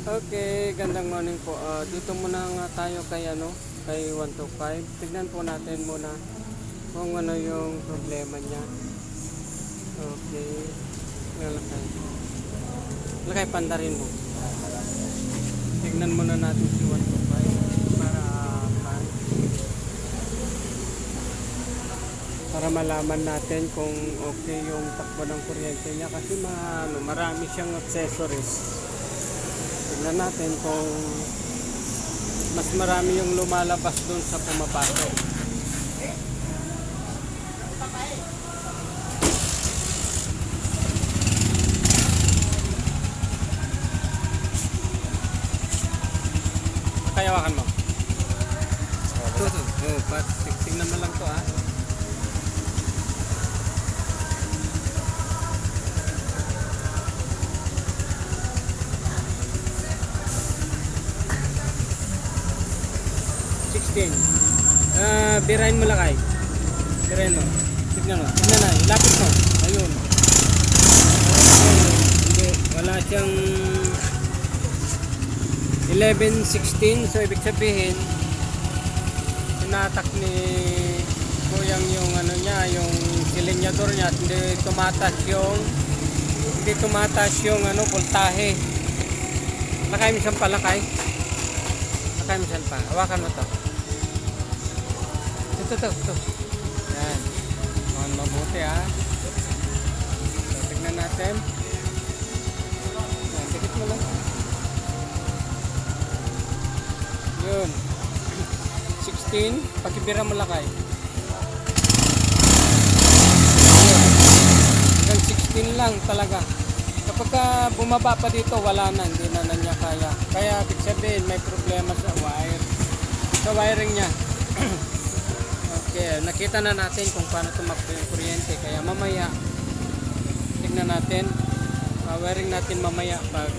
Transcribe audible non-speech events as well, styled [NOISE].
Okay, gandang morning po. Ah, dito muna nga tayo kay ano, kay 125. Tignan po natin muna kung ano yung problema niya. Okay. Lalakay. Lakay pandarin mo. Tignan muna natin si 125 para para malaman natin kung okay yung takbo ng kuryente niya kasi ma, ano, marami siyang accessories. Tignan natin kung mas marami yung lumalabas doon sa pumapasok. Kayawakan mo. Ito. Oh, tingnan mo lang to ah. Sixteen. Ah, birahin mo lakay. Birahin mo. Tignan mo. Tignan na. Lapit mo. Ayun. Hindi. Wala siyang 11.16 so ibig sabihin tinatak ni kuyang yung ano niya yung silinyador niya at hindi tumatas yung hindi tumatas yung ano voltahe lakay minsan pa lakay lakay minsan pa hawakan mo to ito to ito yan. Mga mabuti ha so, tignan natin. Yan dikit mo lang. Yun. [CLEARS THROAT] 16 pakibira mo lakay. Yun. hanggang 16 lang talaga. Kapag ka bumaba pa dito wala na hindi na na niya kaya. Kaya ibig sabihin may problema sa wire sa wiring niya [CLEARS THROAT] okay nakita na natin kung paano tumakbo yung kuryente. Kaya mamaya tignan natin. Wiring natin mamaya pag